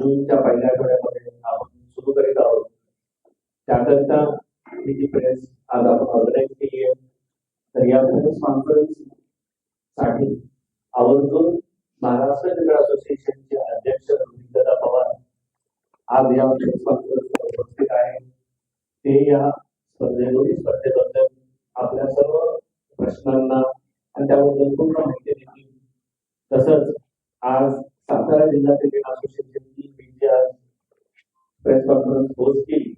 जूनच्या पहिल्या आठवड्यामध्ये आपण सुरू करीत आहोत. त्याकरता ही जी प्रेस आज आपण ऑर्गनाईज केली आहे तर या प्रेस कॉन्फरन्ससाठी आवर्जून महाराष्ट्र क्रिकेट असोसिएशनचे अध्यक्ष रोहितदादा पवार आज या प्रेस कॉन्फरन्सला उपस्थित आहे ते या स्पर्धे स्पर्धेबद्दल आपल्या सर्व प्रश्नांना आणि त्याबद्दल पूर्ण माहिती देतील. तसंच आज सातारा जिल्हा क्रिकेट असोसिएशन आज प्रेस कॉन्फरन्स होस्ट केली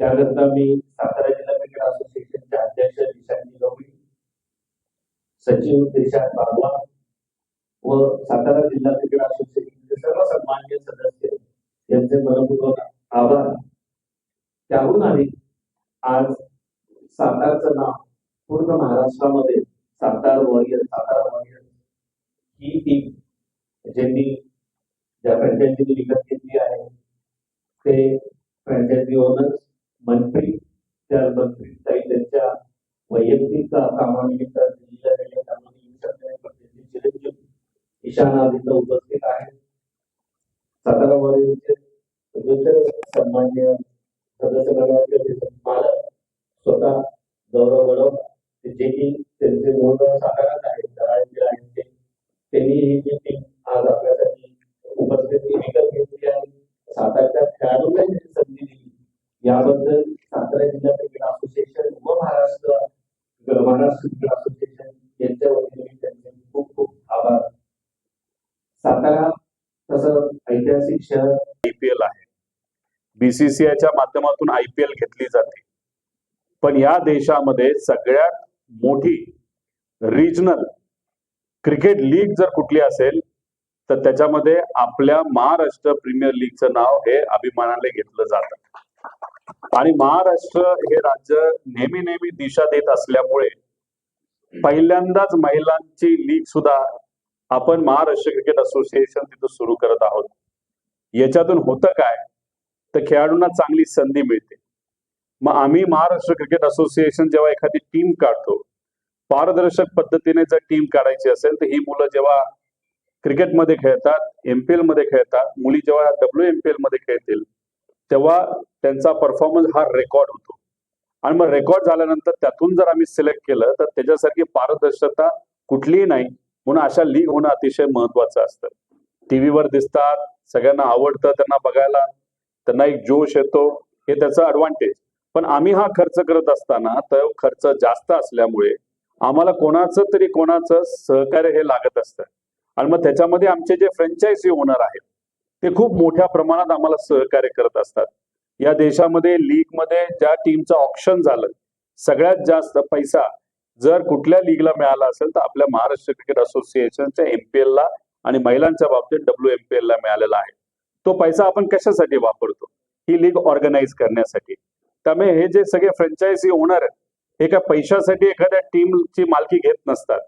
त्याकरता मी सातारा जिल्हा क्रिकेट असोसिएशनच्या अध्यक्ष दिशांती गवळी सचिव देशात बाबा व सातारा जिल्हा क्रिकेट असोसिएशनचे सर्व सन्मान्य सदस्य यांचे मनपूर्वक आभार त्याहून अधिक आज सातारचं नाव पूर्ण महाराष्ट्रामध्ये सातार वॉरियर सातारा वॉरियर ही टीम ज्यांनी ज्या फ्रँचायझी विकत घेतली ते फ्रँचायझी ओनर्स मंत्री त्या मंत्री ताई त्यांच्या वैयक्तिक कामानिमित्त दिल्लीला गेल्या कामानिमित्त ईशान आदित्य उपस्थित आहेत सातारा वाडीचे सन्मान्य सदस्य मंडळाचे मालक स्वतः गौरव गडव जे की त्यांचे मूळ साताराच आहेत त्यांनी हे जे टीम आज आपल्यासाठी उपस्थिती विकत घेतली आहे सातारच्या खेळाडूंना जी संधी दिली याबद्दल सातारा जिल्हा क्रिकेट असोसिएशन व महाराष्ट्र महाराष्ट्र क्रिकेट असोसिएशन यांच्या वतीने त्यांचे खूप खूप आभार. सातारा तसं ऐतिहासिक शहर. आयपीएल आहे. बीसीसीआयच्या माध्यमातून आयपीएल घेतली जाते. पण या देशामध्ये सगळ्यात मोठी रिजनल क्रिकेट लीग जर कुठली असेल तर त्याच्यामध्ये आपल्या महाराष्ट्र प्रीमियर लीगचं नाव हे अभिमानाने घेतलं जातं. आणि महाराष्ट्र हे राज्य नेहमी नेहमी दिशा देत असल्यामुळे पहिल्यांदाच महिलांची लीग सुद्धा आपण महाराष्ट्र क्रिकेट असोसिएशन तिथं सुरू करत आहोत. याच्यातून होतं काय? तर खेळाडूंना चांगली संधी मिळते. मग आम्ही महाराष्ट्र क्रिकेट असोसिएशन जेव्हा एखादी टीम काढतो पारदर्शक पद्धतीने जर टीम काढायची असेल तर ही मुलं जेव्हा क्रिकेटमध्ये खेळतात एमपीएलमध्ये खेळतात मुली जेव्हा डब्ल्यू एमपीएलमध्ये खेळतील तेव्हा त्यांचा परफॉर्मन्स हा रेकॉर्ड होतो. आणि मग रेकॉर्ड झाल्यानंतर त्यातून जर आम्ही सिलेक्ट केलं तर त्याच्यासारखी पारदर्शकता कुठलीही नाही. म्हणून अशा लीग होणं अतिशय महत्वाचं असतं. टीव्हीवर दिसतात सगळ्यांना आवडतं त्यांना बघायला त्यांना एक जोश येतो हे त्याचं ऍडव्हान्टेज पण आम्ही हा खर्च करत असताना तर खर्च जास्त असल्यामुळे आम्हाला कोणाचं तरी कोणाचं सहकार्य हे लागत असतं. आणि मग त्याच्यामध्ये आमचे जे फ्रँचायझी ओनर आहेत ते खूप मोठ्या प्रमाणात आम्हाला सहकार्य करत असतात. या देशामध्ये लीगमध्ये ज्या टीमचं ऑप्शन झालं सगळ्यात जास्त पैसा जर कुठल्या लीगला मिळाला असेल तर आपल्या महाराष्ट्र क्रिकेट असोसिएशनच्या एमपीएल ला आणि महिलांच्या बाबतीत डब्ल्यू एमपीएल ला मिळालेला आहे. तो पैसा आपण कशासाठी वापरतो? ही लीग ऑर्गनाईज करण्यासाठी. त्यामुळे हे जे सगळे फ्रँचायझी ओनर आहेत हे काय पैशासाठी एखाद्या टीमची मालकी घेत नसतात.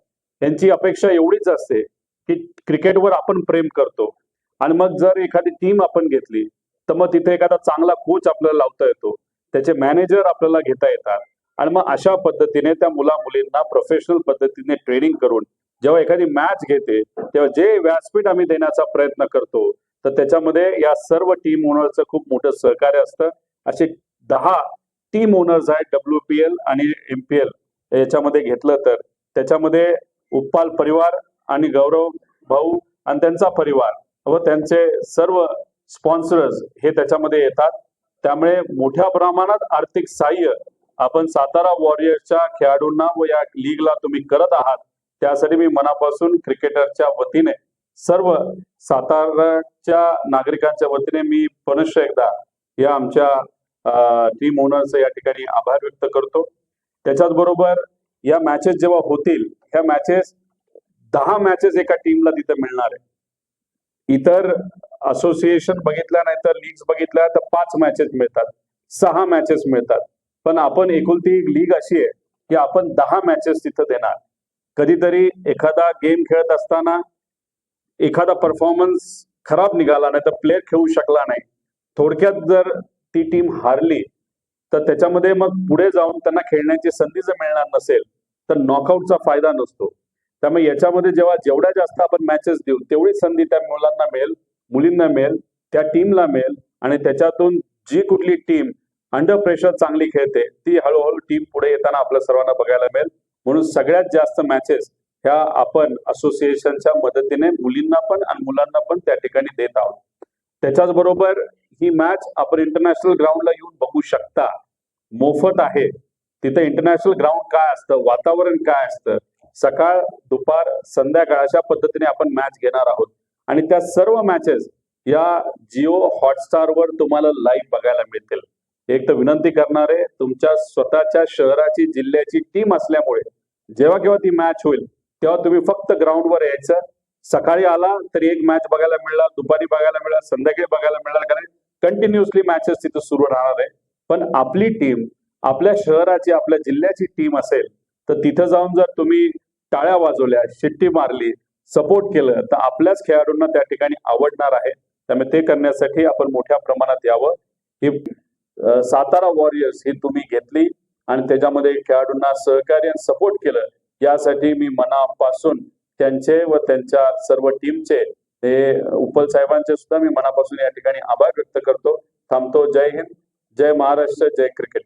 त्यांची अपेक्षा एवढीच असते की क्रिकेटवर आपण प्रेम करतो. आणि मग जर एखादी टीम आपण घेतली तर मग तिथे एखादा चांगला कोच आपल्याला लावता येतो. त्याचे मॅनेजर आपल्याला घेता येतात. आणि मग अशा पद्धतीने त्या मुला मुलींना प्रोफेशनल पद्धतीने ट्रेनिंग करून जेव्हा एखादी मॅच घेते तेव्हा जे व्यासपीठ आम्ही देण्याचा प्रयत्न करतो तर त्याच्यामध्ये या सर्व टीम ओनरचं खूप मोठं सहकार्य असतं. असे दहा टीम ओनर्स आहेत डब्ल्यू पी एल आणि एम पी एल याच्यामध्ये घेतलं तर त्याच्यामध्ये उपपाल परिवार आणि गौरव भाऊ आणि त्यांचा परिवार. व त्यांचे सर्व स्पॉन्सरर्स हे त्याच्यामध्ये येतात. त्यामुळे मोठ्या प्रमाणात आर्थिक सहाय्य आपण सातारा वॉरियर्सच्या खेळाडूंना व या लीगला तुम्ही करत आहात त्यासाठी मी मनापासून क्रिकेटरच्या वतीने सर्व साताराच्या नागरिकांच्या वतीने मी पुनश्च एकदा या आमच्या टीम ओनरचं या ठिकाणी आभार व्यक्त करतो. त्याच्याच बरोबर या मॅचेस जेव्हा होतील ह्या मॅचेस दहा मॅचेस एका टीमला तिथे मिळणार आहे इतर असोसिएशन बघितल्या नाही तर लीग बघितल्या तर पाच मॅचेस मिळतात सहा मॅचेस मिळतात. पण आपण एकुलती एक लीग अशी आहे की आपण दहा मॅचेस तिथं देणार. कधीतरी एखादा गेम खेळत असताना एखादा परफॉर्मन्स खराब निघाला नाही तर प्लेअर खेळू शकला नाही. थोडक्यात जर ती टीम हारली तर त्याच्यामध्ये मग पुढे जाऊन त्यांना खेळण्याची संधी जर मिळणार नसेल तर नॉकआउटचा फायदा नसतो. त्यामुळे याच्यामध्ये जेव्हा जेवढ्या जास्त आपण मॅचेस देऊ तेवढी संधी त्या मुलांना मिळेल मुलींना मिळेल त्या टीमला मिळेल आणि त्याच्यातून जी कुठली टीम अंडर प्रेशर चांगली खेळते ती हळूहळू टीम पुढे येताना आपल्या सर्वांना बघायला मिळेल. म्हणून सगळ्यात जास्त मॅचेस ह्या आपण असोसिएशनच्या मदतीने मुलींना पण आणि मुलांना पण त्या ठिकाणी देत आहोत. त्याच्याच बरोबर ही मॅच आपण इंटरनॅशनल ग्राउंडला येऊन बघू शकता. मोफत आहे. तिथे इंटरनॅशनल ग्राउंड काय असतं? वातावरण काय असतं? सकाळ दुपार संध्याकाळ अशा पद्धतीने आपण मॅच घेणार आहोत. आणि त्या सर्व मॅचेस या जिओ हॉटस्टारवर तुम्हाला लाईव्ह बघायला मिळतील. एक तर विनंती करणारे तुमच्या स्वतःच्या शहराची जिल्ह्याची टीम असल्यामुळे जेव्हा केव्हा ती मॅच होईल तेव्हा तुम्ही फक्त ग्राउंडवर यायचं. सकाळी आला तरी एक मॅच बघायला मिळणार दुपारी बघायला मिळणार संध्याकाळी बघायला मिळणार कारण कंटिन्युअसली मॅचेस तिथे सुरू राहणार आहे. पण आपली टीम आपल्या शहराची आपल्या जिल्ह्याची टीम असेल तर तिथं जाऊन जर तुम्ही टाळ्या वाजवल्या शिट्टी मारली सपोर्ट केलं तर आपल्याच खेळाडूंना त्या ठिकाणी आवडणार आहे. त्यामुळे ते करण्यासाठी आपण मोठ्या प्रमाणात यावं. ही सातारा वॉरियर्स ही तुम्ही घेतली आणि त्याच्यामध्ये खेळाडूंना सहकार्य सपोर्ट केलं यासाठी मी मनापासून त्यांचे व त्यांच्या सर्व टीमचे हे उपल साहेबांचे सुद्धा मी मनापासून या ठिकाणी आभार व्यक्त करतो. थांबतो. जय हिंद. जय महाराष्ट्र. जय क्रिकेट.